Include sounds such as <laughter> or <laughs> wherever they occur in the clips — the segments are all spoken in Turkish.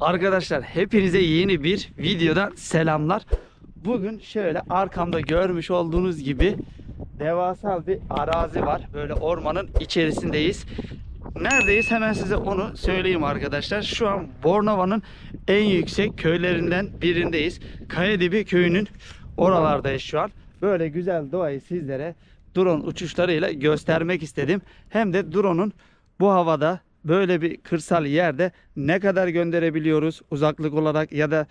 Arkadaşlar hepinize yeni bir videodan selamlar. Bugün şöyle arkamda görmüş olduğunuz gibi devasa bir arazi var. Böyle ormanın içerisindeyiz. Neredeyiz hemen size onu söyleyeyim arkadaşlar. Şu an Bornova'nın en yüksek köylerinden birindeyiz. Kayadibi köyünün oralardayız şu an. Böyle güzel doğayı sizlere drone uçuşlarıyla göstermek istedim. Hem de drone'un bu havada böyle bir kırsal yerde ne kadar gönderebiliyoruz uzaklık olarak ya da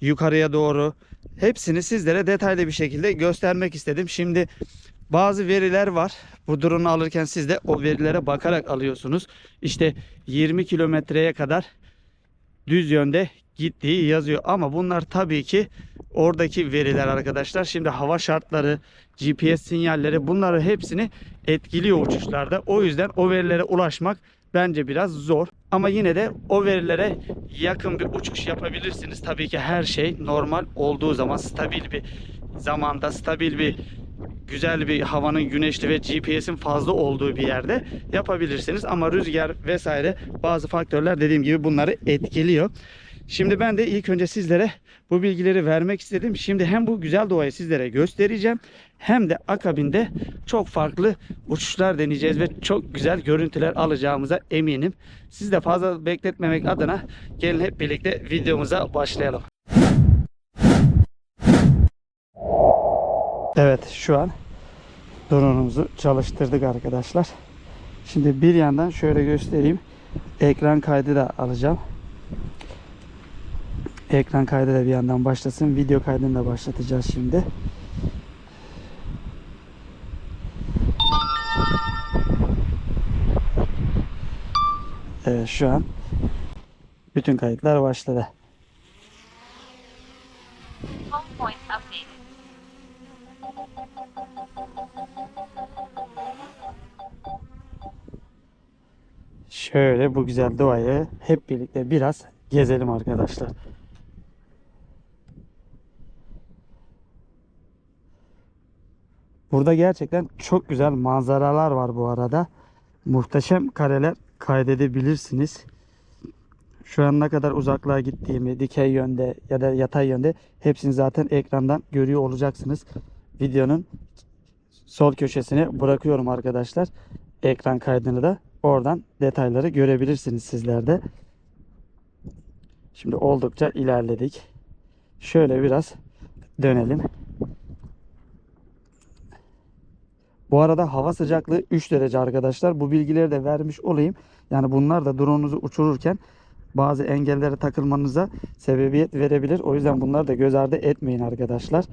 yukarıya doğru hepsini sizlere detaylı bir şekilde göstermek istedim. Şimdi bazı veriler var. Bu drone'u alırken siz de o verilere bakarak alıyorsunuz. İşte 20 kilometreye kadar düz yönde gittiği yazıyor. Ama bunlar tabii ki oradaki veriler arkadaşlar. Şimdi hava şartları, GPS sinyalleri bunları hepsini etkiliyor uçuşlarda. O yüzden o verilere ulaşmak bence biraz zor. Ama yine de o verilere yakın bir uçuş yapabilirsiniz. Tabii ki her şey normal olduğu zaman stabil bir zamanda, stabil bir güzel bir havanın güneşli ve GPS'in fazla olduğu bir yerde yapabilirsiniz. Ama rüzgar vesaire bazı faktörler dediğim gibi bunları etkiliyor. Şimdi ben de ilk önce sizlere bu bilgileri vermek istedim. Şimdi hem bu güzel doğayı sizlere göstereceğim hem de akabinde çok farklı uçuşlar deneyeceğiz ve çok güzel görüntüler alacağımıza eminim. Siz de fazla bekletmemek adına gelin hep birlikte videomuza başlayalım. Evet şu an drone'umuzu çalıştırdık arkadaşlar. Şimdi bir yandan şöyle göstereyim. Ekran kaydı da alacağım. Ekran kaydı da bir yandan başlasın. Video kaydını da başlatacağız şimdi. Evet şu an bütün kayıtlar başladı. Şöyle bu güzel doğayı hep birlikte biraz gezelim arkadaşlar. Burada gerçekten çok güzel manzaralar var bu arada. Muhteşem kareler kaydedebilirsiniz. Şu an ne kadar uzaklığa gittiğimi dikey yönde ya da yatay yönde hepsini zaten ekrandan görüyor olacaksınız. Videonun sol köşesine bırakıyorum arkadaşlar. Ekran kaydını da oradan detayları görebilirsiniz sizler de. Şimdi oldukça ilerledik. Şöyle biraz dönelim. Bu arada hava sıcaklığı 3 derece arkadaşlar. Bu bilgileri de vermiş olayım. Yani bunlar da drone'unuzu uçururken bazı engellere takılmanıza sebebiyet verebilir. O yüzden bunları da göz ardı etmeyin arkadaşlar.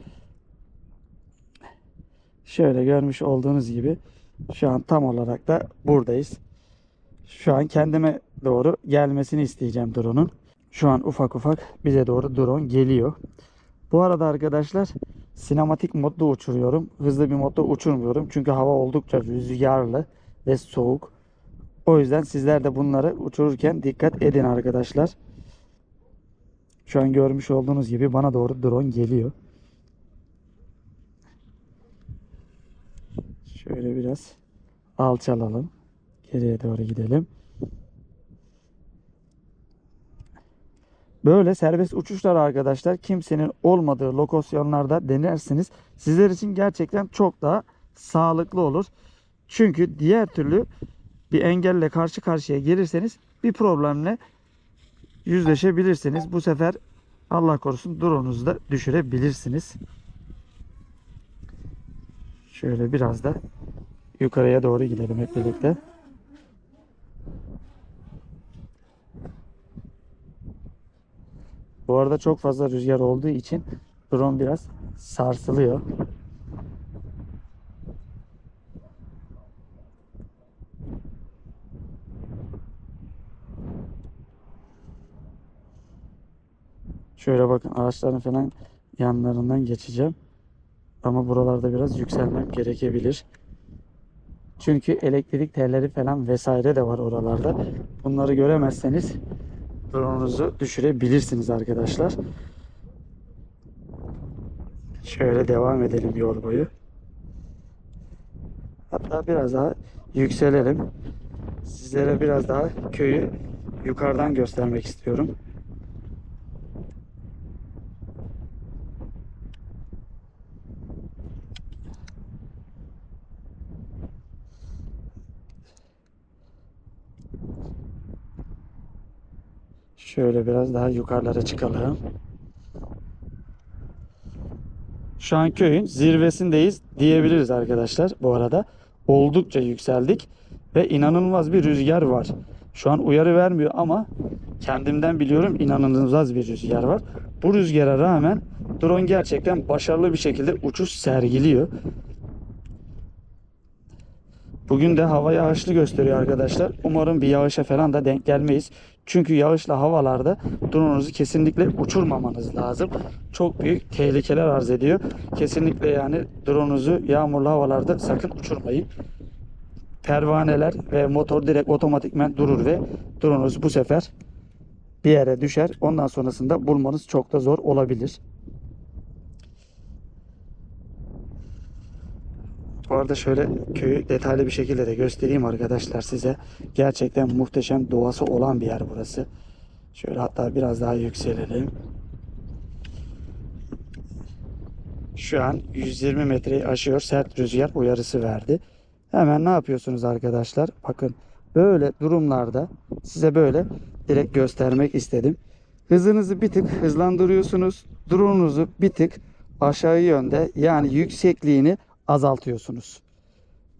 Şöyle görmüş olduğunuz gibi şu an tam olarak da buradayız. Şu an kendime doğru gelmesini isteyeceğim drone'un. Şu an ufak ufak bize doğru drone geliyor. Bu arada arkadaşlar sinematik modda uçuruyorum. Hızlı bir modda uçurmuyorum. Çünkü hava oldukça rüzgarlı ve soğuk. O yüzden sizler de bunları uçururken dikkat edin arkadaşlar. Şu an görmüş olduğunuz gibi bana doğru drone geliyor. Şöyle biraz alçalalım. Geriye doğru gidelim. Böyle serbest uçuşlar arkadaşlar kimsenin olmadığı lokasyonlarda denersiniz. Sizler için gerçekten çok daha sağlıklı olur. Çünkü diğer türlü bir engelle karşı karşıya gelirseniz bir problemle yüzleşebilirsiniz. Bu sefer Allah korusun drone'unuzu da düşürebilirsiniz. Şöyle biraz da yukarıya doğru gidelim hep birlikte. Bu arada çok fazla rüzgar olduğu için drone biraz sarsılıyor. Şöyle bakın ağaçların falan yanlarından geçeceğim. Ama buralarda biraz yükselmem gerekebilir. Çünkü elektrik telleri falan vesaire de var oralarda. Bunları göremezseniz drone'unuzu düşürebilirsiniz arkadaşlar. Şöyle devam edelim yol boyu. Hatta biraz daha yükselelim. Sizlere biraz daha köyü yukarıdan göstermek istiyorum. Şöyle biraz daha yukarılara çıkalım. Şu an köyün zirvesindeyiz diyebiliriz arkadaşlar bu arada. Oldukça yükseldik ve inanılmaz bir rüzgar var. Şu an uyarı vermiyor ama kendimden biliyorum inanılmaz bir rüzgar var. Bu rüzgara rağmen drone gerçekten başarılı bir şekilde uçuş sergiliyor. Bugün de hava yağışlı gösteriyor arkadaşlar. Umarım bir yağışa falan da denk gelmeyiz. Çünkü yağışlı havalarda drone'unuzu kesinlikle uçurmamanız lazım. Çok büyük tehlikeler arz ediyor. Kesinlikle yani drone'unuzu yağmurlu havalarda sakın uçurmayın. Pervaneler ve motor direkt otomatikmen durur ve drone'unuz bu sefer bir yere düşer. Ondan sonrasında bulmanız çok da zor olabilir. Bu arada şöyle köyü detaylı bir şekilde de göstereyim arkadaşlar size. Gerçekten muhteşem doğası olan bir yer burası. Şöyle hatta biraz daha yükselelim. Şu an 120 metreyi aşıyor. Sert rüzgar uyarısı verdi. Hemen ne yapıyorsunuz arkadaşlar? Bakın böyle durumlarda size böyle direkt göstermek istedim. Hızınızı bir tık hızlandırıyorsunuz. Drone'unuzu bir tık aşağı yönde yani yüksekliğini azaltıyorsunuz.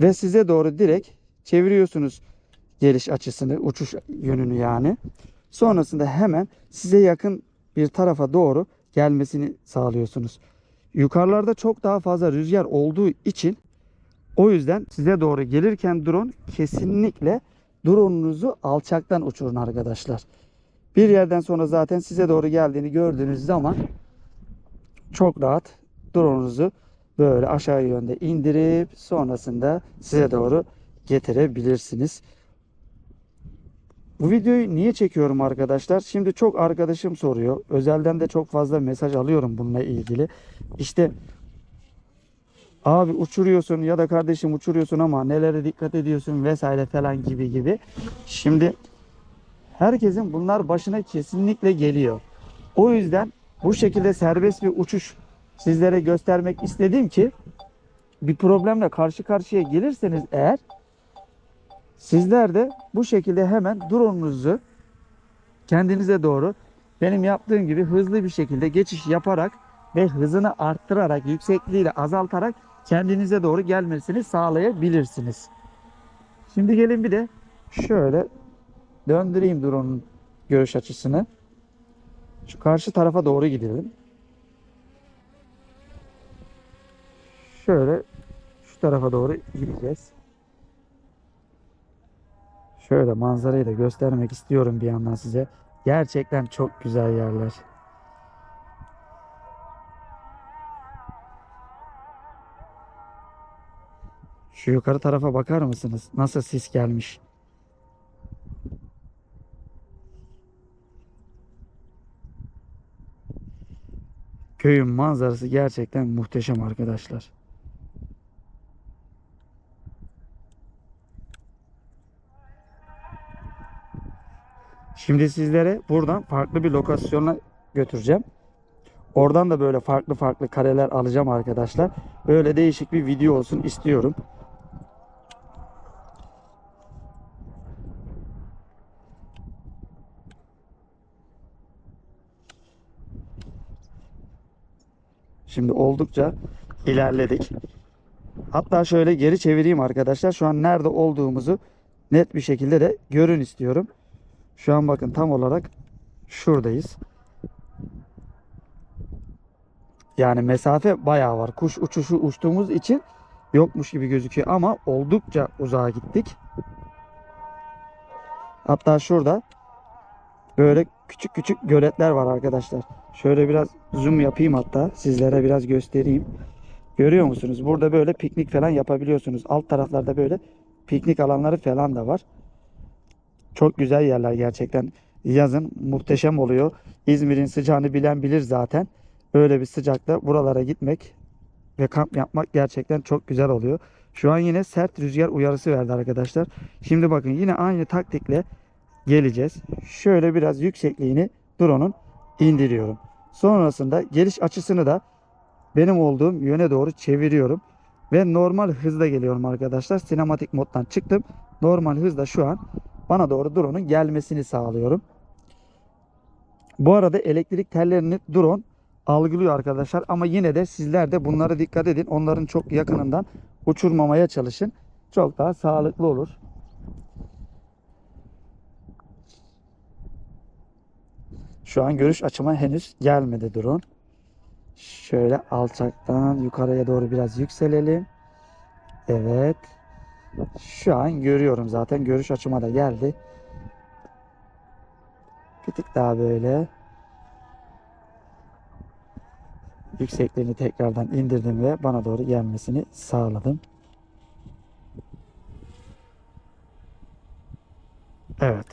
Ve size doğru direkt çeviriyorsunuz geliş açısını, uçuş yönünü yani. Sonrasında hemen size yakın bir tarafa doğru gelmesini sağlıyorsunuz. Yukarılarda çok daha fazla rüzgar olduğu için o yüzden size doğru gelirken drone kesinlikle drone'unuzu alçaktan uçurun arkadaşlar. Bir yerden sonra zaten size doğru geldiğini gördüğünüz zaman çok rahat drone'unuzu böyle aşağı yönde indirip sonrasında size doğru getirebilirsiniz. Bu videoyu niye çekiyorum arkadaşlar? Şimdi çok arkadaşım soruyor. Özelden de çok fazla mesaj alıyorum bununla ilgili. İşte abi uçuruyorsun ya da kardeşim uçuruyorsun ama nelere dikkat ediyorsun vesaire falan gibi gibi. Şimdi herkesin bunlar başına kesinlikle geliyor. O yüzden bu şekilde serbest bir uçuş sizlere göstermek istedim ki bir problemle karşı karşıya gelirseniz eğer sizler de bu şekilde hemen drone'unuzu kendinize doğru benim yaptığım gibi hızlı bir şekilde geçiş yaparak ve hızını arttırarak yüksekliğiyle azaltarak kendinize doğru gelmesini sağlayabilirsiniz. Şimdi gelin bir de şöyle döndüreyim drone'un görüş açısını. Şu karşı tarafa doğru gidelim. Şöyle şu tarafa doğru gideceğiz. Şöyle manzarayı da göstermek istiyorum bir yandan size. Gerçekten çok güzel yerler. Şu yukarı tarafa bakar mısınız? Nasıl sis gelmiş? Köyün manzarası gerçekten muhteşem arkadaşlar. Şimdi sizlere buradan farklı bir lokasyona götüreceğim. Oradan da böyle farklı farklı kareler alacağım arkadaşlar. Böyle değişik bir video olsun istiyorum. Şimdi oldukça ilerledik. Hatta şöyle geri çevireyim arkadaşlar. Şu an nerede olduğumuzu net bir şekilde de görün istiyorum. Şu an bakın tam olarak şuradayız. Yani mesafe bayağı var. Kuş uçuşu uçtuğumuz için yokmuş gibi gözüküyor ama oldukça uzağa gittik. Hatta şurada böyle küçük küçük göletler var arkadaşlar. Şöyle biraz zoom yapayım hatta sizlere biraz göstereyim. Görüyor musunuz? Burada böyle piknik falan yapabiliyorsunuz. Alt taraflarda böyle piknik alanları falan da var. Çok güzel yerler gerçekten. Yazın muhteşem oluyor. İzmir'in sıcağını bilen bilir zaten. Böyle bir sıcakta buralara gitmek ve kamp yapmak gerçekten çok güzel oluyor. Şu an yine sert rüzgar uyarısı verdi arkadaşlar. Şimdi bakın yine aynı taktikle geleceğiz. Şöyle biraz yüksekliğini drone'un indiriyorum. Sonrasında geliş açısını da benim olduğum yöne doğru çeviriyorum. Ve normal hızda geliyorum arkadaşlar. Sinematik moddan çıktım. Normal hızda şu an bana doğru drone'un gelmesini sağlıyorum. Bu arada elektrik tellerini drone algılıyor arkadaşlar ama yine de sizler de bunlara dikkat edin. Onların çok yakınından uçurmamaya çalışın. Çok daha sağlıklı olur. Şu an görüş açıma henüz gelmedi drone. Şöyle alçaktan yukarıya doğru biraz yükselelim. Evet. Şu an görüyorum zaten. Görüş açıma da geldi. Bir tık daha böyle. Yüksekliğini tekrardan indirdim ve bana doğru gelmesini sağladım. Evet.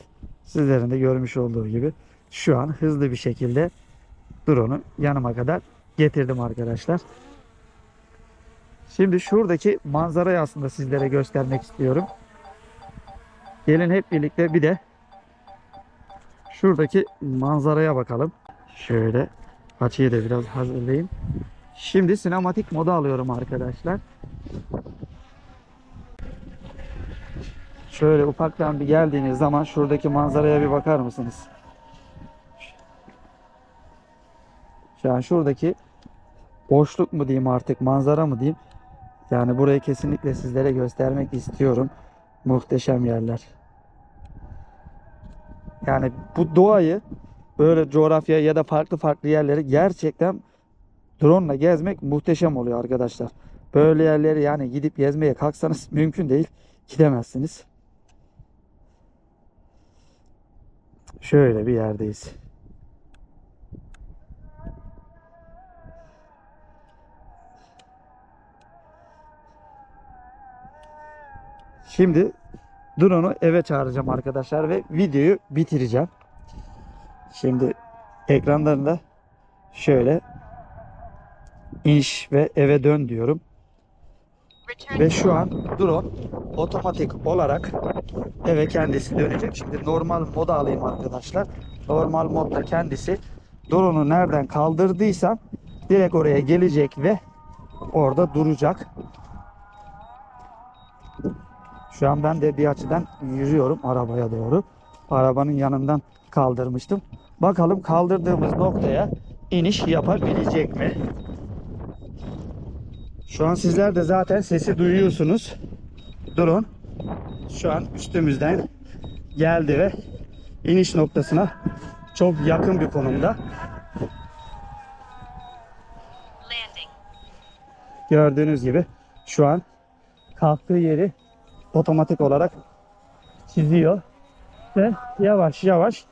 Sizlerin de görmüş olduğu gibi şu an hızlı bir şekilde drone'u yanıma kadar getirdim arkadaşlar. Şimdi şuradaki manzarayı aslında sizlere göstermek istiyorum. Gelin hep birlikte bir de şuradaki manzaraya bakalım. Şöyle açıyı da biraz hazırlayayım. Şimdi sinematik moda alıyorum arkadaşlar. Şöyle ufaktan bir geldiğiniz zaman şuradaki manzaraya bir bakar mısınız? An şuradaki boşluk mu diyeyim artık manzara mı diyeyim. Yani burayı kesinlikle sizlere göstermek istiyorum. Muhteşem yerler. Yani bu doğayı böyle coğrafya ya da farklı farklı yerleri gerçekten drone ile gezmek muhteşem oluyor arkadaşlar. Böyle yerleri yani gidip gezmeye kalksanız <laughs> mümkün değil. Gidemezsiniz. Şöyle bir yerdeyiz. Şimdi drone'u eve çağıracağım arkadaşlar ve videoyu bitireceğim. Şimdi ekranlarında şöyle iniş ve eve dön diyorum. Ve şu an drone otomatik olarak eve kendisi dönecek. Şimdi normal moda alayım arkadaşlar. Normal modda kendisi drone'u nereden kaldırdıysam direkt oraya gelecek ve orada duracak. Şu an ben de bir açıdan yürüyorum arabaya doğru. Arabanın yanından kaldırmıştım. Bakalım kaldırdığımız noktaya iniş yapabilecek mi? Şu an sizler de zaten sesi duyuyorsunuz. Drone şu an üstümüzden geldi ve iniş noktasına çok yakın bir konumda. Gördüğünüz gibi şu an kalktığı yeri otomatik olarak çiziyor ve yavaş yavaş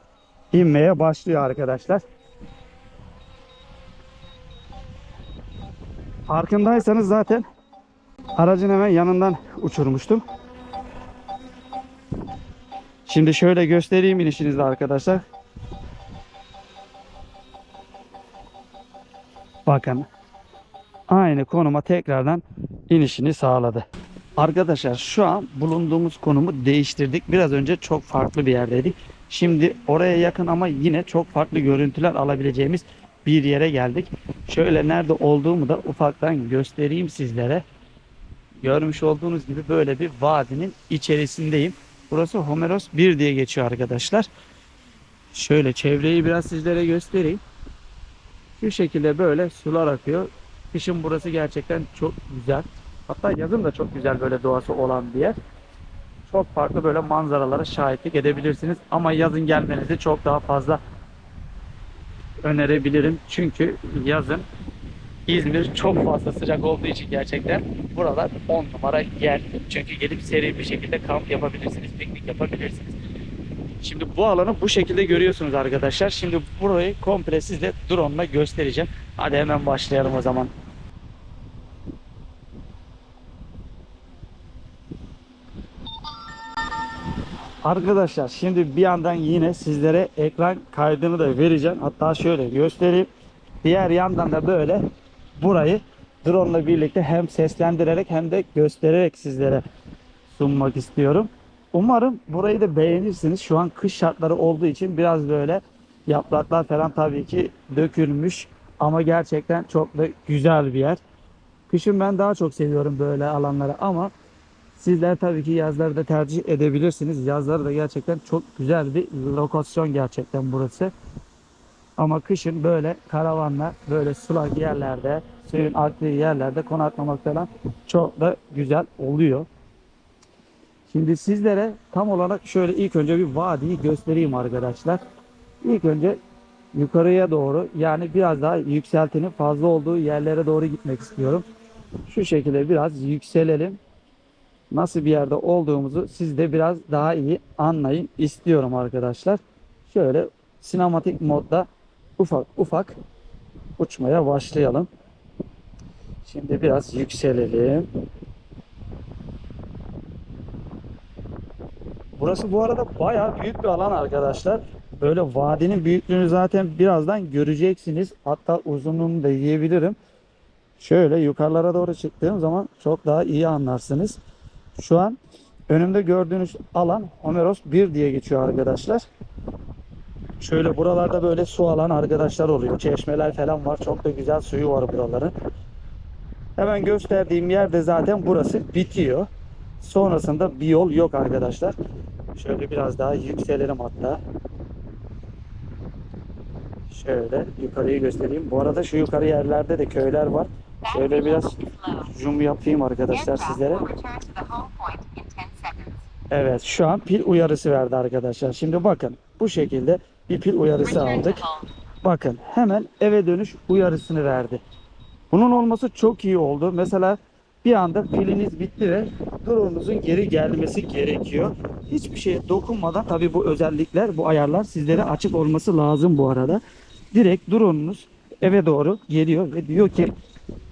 inmeye başlıyor arkadaşlar. Farkındaysanız zaten aracın hemen yanından uçurmuştum. Şimdi şöyle göstereyim inişinizde arkadaşlar. Bakın aynı konuma tekrardan inişini sağladı. Arkadaşlar şu an bulunduğumuz konumu değiştirdik. Biraz önce çok farklı bir yerdeydik. Şimdi oraya yakın ama yine çok farklı görüntüler alabileceğimiz bir yere geldik. Şöyle nerede olduğumu da ufaktan göstereyim sizlere. Görmüş olduğunuz gibi böyle bir vadinin içerisindeyim. Burası Homeros 1 diye geçiyor arkadaşlar. Şöyle çevreyi biraz sizlere göstereyim. Şu şekilde böyle sular akıyor. Kışın burası gerçekten çok güzel. Hatta yazın da çok güzel böyle doğası olan bir yer. Çok farklı böyle manzaralara şahitlik edebilirsiniz. Ama yazın gelmenizi çok daha fazla önerebilirim. Çünkü yazın İzmir çok fazla sıcak olduğu için gerçekten buralar 10 numara yer. Çünkü gelip seri bir şekilde kamp yapabilirsiniz, piknik yapabilirsiniz. Şimdi bu alanı bu şekilde görüyorsunuz arkadaşlar. Şimdi burayı komple sizle drone ile göstereceğim. Hadi hemen başlayalım o zaman. Arkadaşlar şimdi bir yandan yine sizlere ekran kaydını da vereceğim. Hatta şöyle göstereyim. Diğer yandan da böyle burayı drone ile birlikte hem seslendirerek hem de göstererek sizlere sunmak istiyorum. Umarım burayı da beğenirsiniz. Şu an kış şartları olduğu için biraz böyle yapraklar falan tabii ki dökülmüş. Ama gerçekten çok da güzel bir yer. Kışın ben daha çok seviyorum böyle alanları ama sizler tabii ki yazları da tercih edebilirsiniz. Yazları da gerçekten çok güzel bir lokasyon gerçekten burası. Ama kışın böyle karavanla böyle sulak yerlerde, suyun aktığı yerlerde konaklamak falan çok da güzel oluyor. Şimdi sizlere tam olarak şöyle ilk önce bir vadiyi göstereyim arkadaşlar. İlk önce yukarıya doğru yani biraz daha yükseltinin fazla olduğu yerlere doğru gitmek istiyorum. Şu şekilde biraz yükselelim. Nasıl bir yerde olduğumuzu siz de biraz daha iyi anlayın istiyorum arkadaşlar. Şöyle sinematik modda ufak ufak uçmaya başlayalım. Şimdi biraz yükselelim. Burası bu arada bayağı büyük bir alan arkadaşlar. Böyle vadinin büyüklüğünü zaten birazdan göreceksiniz. Hatta uzunluğunu da yiyebilirim. Şöyle yukarılara doğru çıktığım zaman çok daha iyi anlarsınız. Şu an önümde gördüğünüz alan Homeros 1 diye geçiyor arkadaşlar. Şöyle buralarda böyle su alan arkadaşlar oluyor. Çeşmeler falan var. Çok da güzel suyu var buraların. Hemen gösterdiğim yerde zaten burası bitiyor. Sonrasında bir yol yok arkadaşlar. Şöyle biraz daha yükselelim hatta. Şöyle yukarıyı göstereyim. Bu arada şu yukarı yerlerde de köyler var. Şöyle biraz zoom yapayım arkadaşlar sizlere. will return to the home point in 10 seconds. Evet şu an pil uyarısı verdi arkadaşlar. Şimdi bakın bu şekilde bir pil uyarısı aldık. Bakın hemen eve dönüş uyarısını verdi. Bunun olması çok iyi oldu. Mesela bir anda piliniz bitti ve drone'unuzun geri gelmesi gerekiyor. Hiçbir şeye dokunmadan tabi bu özellikler, bu ayarlar sizlere açık olması lazım bu arada. Direkt drone'unuz eve doğru geliyor ve diyor ki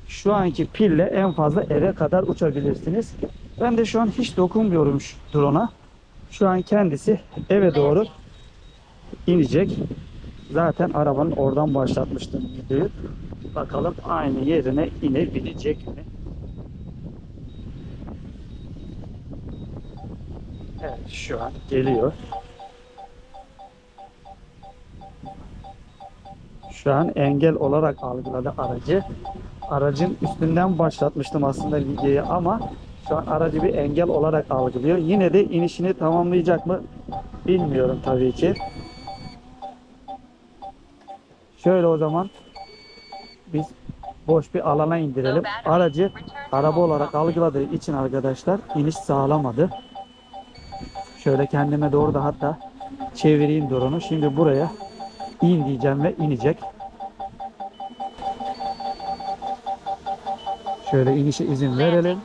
şu anki pille en fazla eve kadar uçabilirsiniz. Ben de şu an hiç dokunmuyorum şu drone'a. Şu an kendisi eve doğru inecek. Zaten arabanın oradan başlatmıştım videoyu. Bakalım aynı yerine inebilecek mi? Evet şu an geliyor. Şu an engel olarak algıladı aracı. Aracın üstünden başlatmıştım aslında videoyu ama şu an aracı bir engel olarak algılıyor. Yine de inişini tamamlayacak mı bilmiyorum tabii ki. Şöyle o zaman biz boş bir alana indirelim. Aracı araba olarak algıladığı için arkadaşlar iniş sağlamadı. Şöyle kendime doğru da hatta çevireyim drone'u. Şimdi buraya in diyeceğim ve inecek. Şöyle inişe izin verelim.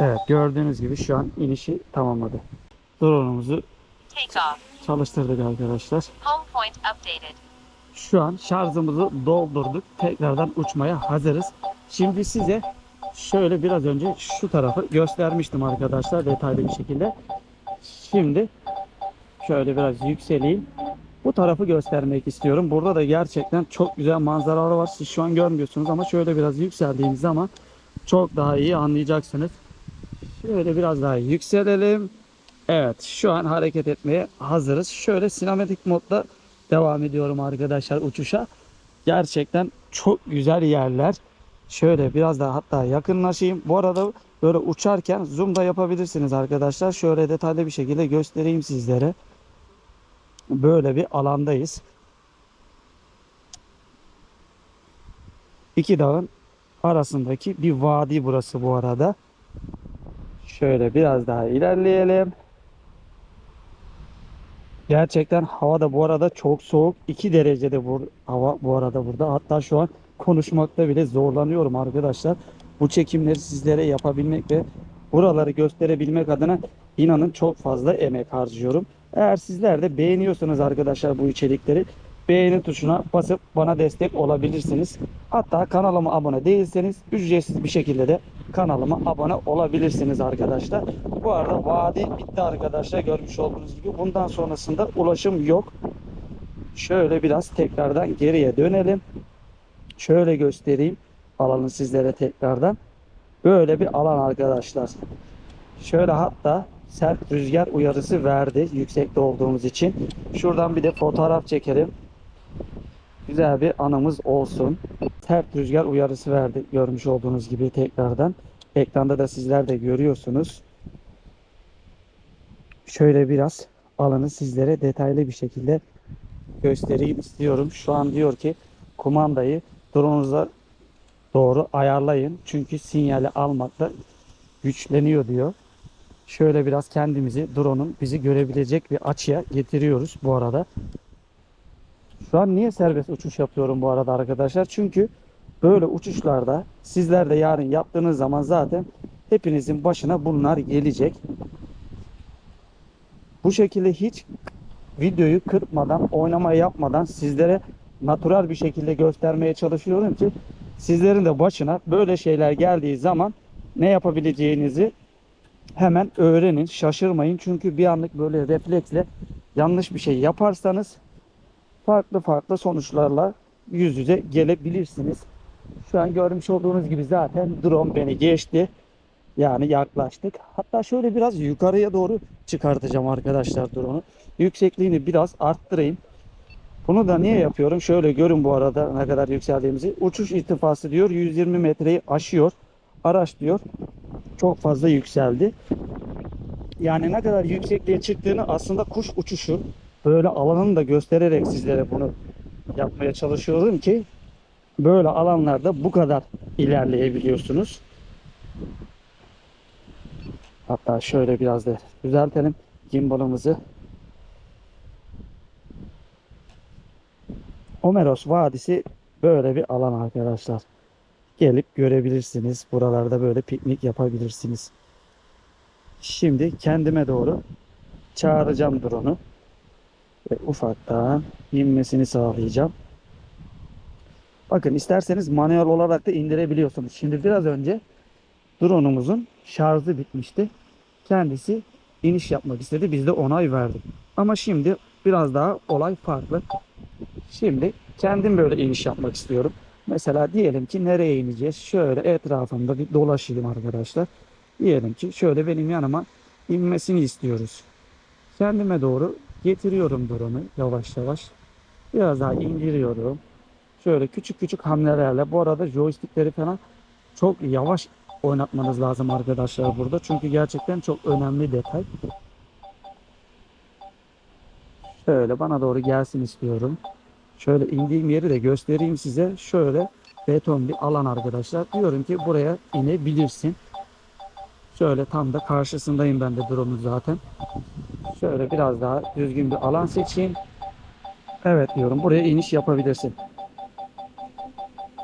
Evet gördüğünüz gibi şu an inişi tamamladı. Drone'umuzu çalıştırdık arkadaşlar. Şu an şarjımızı doldurduk. Tekrardan uçmaya hazırız. Şimdi size şöyle biraz önce şu tarafı göstermiştim arkadaşlar detaylı bir şekilde. Şimdi şöyle biraz yükseleyim. Bu tarafı göstermek istiyorum. Burada da gerçekten çok güzel manzaralar var. Siz şu an görmüyorsunuz ama şöyle biraz yükseldiğimiz zaman çok daha iyi anlayacaksınız. Şöyle biraz daha yükselelim. Evet şu an hareket etmeye hazırız. Şöyle sinematik modda devam ediyorum arkadaşlar uçuşa. Gerçekten çok güzel yerler. Şöyle biraz daha hatta yakınlaşayım. Bu arada böyle uçarken zoom da yapabilirsiniz arkadaşlar. Şöyle detaylı bir şekilde göstereyim sizlere. Böyle bir alandayız. İki dağın arasındaki bir vadi burası bu arada. Şöyle biraz daha ilerleyelim. Gerçekten hava da bu arada çok soğuk. 2 derecede bu hava bu arada burada. Hatta şu an konuşmakta bile zorlanıyorum arkadaşlar. Bu çekimleri sizlere yapabilmek ve buraları gösterebilmek adına inanın çok fazla emek harcıyorum. Eğer sizler de beğeniyorsanız arkadaşlar bu içerikleri beğeni tuşuna basıp bana destek olabilirsiniz. Hatta kanalıma abone değilseniz ücretsiz bir şekilde de kanalıma abone olabilirsiniz arkadaşlar. Bu arada vadi bitti arkadaşlar görmüş olduğunuz gibi. Bundan sonrasında ulaşım yok. Şöyle biraz tekrardan geriye dönelim. Şöyle göstereyim alanı sizlere tekrardan. Böyle bir alan arkadaşlar. Şöyle hatta sert rüzgar uyarısı verdi yüksekte olduğumuz için. Şuradan bir de fotoğraf çekelim. Güzel bir anımız olsun. Sert rüzgar uyarısı verdi görmüş olduğunuz gibi tekrardan. Ekranda da sizler de görüyorsunuz. Şöyle biraz alanı sizlere detaylı bir şekilde göstereyim istiyorum. Şu an diyor ki kumandayı drone'unuza doğru ayarlayın. Çünkü sinyali almakta güçleniyor diyor. Şöyle biraz kendimizi drone'un bizi görebilecek bir açıya getiriyoruz bu arada. Şu an niye serbest uçuş yapıyorum bu arada arkadaşlar? Çünkü böyle uçuşlarda sizler de yarın yaptığınız zaman zaten hepinizin başına bunlar gelecek. Bu şekilde hiç videoyu kırpmadan, oynama yapmadan sizlere natural bir şekilde göstermeye çalışıyorum ki sizlerin de başına böyle şeyler geldiği zaman ne yapabileceğinizi hemen öğrenin, şaşırmayın. Çünkü bir anlık böyle refleksle yanlış bir şey yaparsanız farklı farklı sonuçlarla yüz yüze gelebilirsiniz. Şu an görmüş olduğunuz gibi zaten drone beni geçti. Yani yaklaştık. Hatta şöyle biraz yukarıya doğru çıkartacağım arkadaşlar drone'u. Yüksekliğini biraz arttırayım. Bunu da niye yapıyorum? Şöyle görün bu arada ne kadar yükseldiğimizi. Uçuş irtifası diyor 120 metreyi aşıyor. Araç diyor çok fazla yükseldi. Yani ne kadar yüksekliğe çıktığını aslında kuş uçuşu böyle alanını da göstererek sizlere bunu yapmaya çalışıyorum ki böyle alanlarda bu kadar ilerleyebiliyorsunuz. Hatta şöyle biraz da düzeltelim gimbalımızı. Omeros Vadisi böyle bir alan arkadaşlar. Gelip görebilirsiniz. Buralarda böyle piknik yapabilirsiniz. Şimdi kendime doğru çağıracağım drone'u. Ve ufaktan inmesini sağlayacağım. Bakın isterseniz manuel olarak da indirebiliyorsunuz. Şimdi biraz önce drone'umuzun şarjı bitmişti. Kendisi iniş yapmak istedi. Biz de onay verdik. Ama şimdi biraz daha olay farklı. Şimdi kendim böyle iniş yapmak istiyorum. Mesela diyelim ki nereye ineceğiz? Şöyle etrafında bir dolaşayım arkadaşlar. Diyelim ki şöyle benim yanıma inmesini istiyoruz. Kendime doğru getiriyorum drone'u yavaş yavaş. Biraz daha indiriyorum. Şöyle küçük küçük hamlelerle. Bu arada joystickleri falan çok yavaş oynatmanız lazım arkadaşlar burada. Çünkü gerçekten çok önemli detay. Şöyle bana doğru gelsin istiyorum. Şöyle indiğim yeri de göstereyim size. Şöyle beton bir alan arkadaşlar. Diyorum ki buraya inebilirsin. Şöyle tam da karşısındayım ben de drone'un zaten. Şöyle biraz daha düzgün bir alan seçeyim. Evet diyorum buraya iniş yapabilirsin.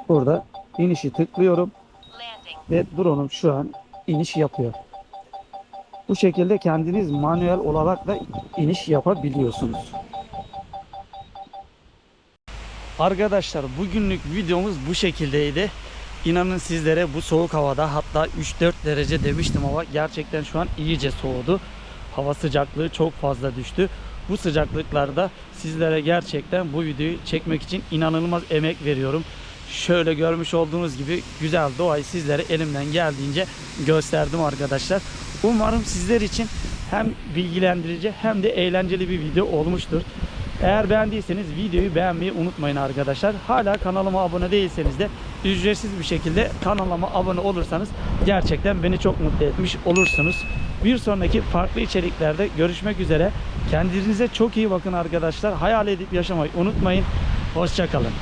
Burada inişi tıklıyorum ve drone'um şu an iniş yapıyor. Bu şekilde kendiniz manuel olarak da iniş yapabiliyorsunuz. Arkadaşlar bugünlük videomuz bu şekildeydi. İnanın sizlere bu soğuk havada hatta 3-4 derece demiştim ama gerçekten şu an iyice soğudu. Hava sıcaklığı çok fazla düştü. Bu sıcaklıklarda sizlere gerçekten bu videoyu çekmek için inanılmaz emek veriyorum. Şöyle görmüş olduğunuz gibi güzel doğayı sizlere elimden geldiğince gösterdim arkadaşlar. Umarım sizler için hem bilgilendirici hem de eğlenceli bir video olmuştur. Eğer beğendiyseniz videoyu beğenmeyi unutmayın arkadaşlar. Hala kanalıma abone değilseniz de ücretsiz bir şekilde kanalıma abone olursanız gerçekten beni çok mutlu etmiş olursunuz. Bir sonraki farklı içeriklerde görüşmek üzere. Kendinize çok iyi bakın arkadaşlar. Hayal edip yaşamayı unutmayın. Hoşçakalın.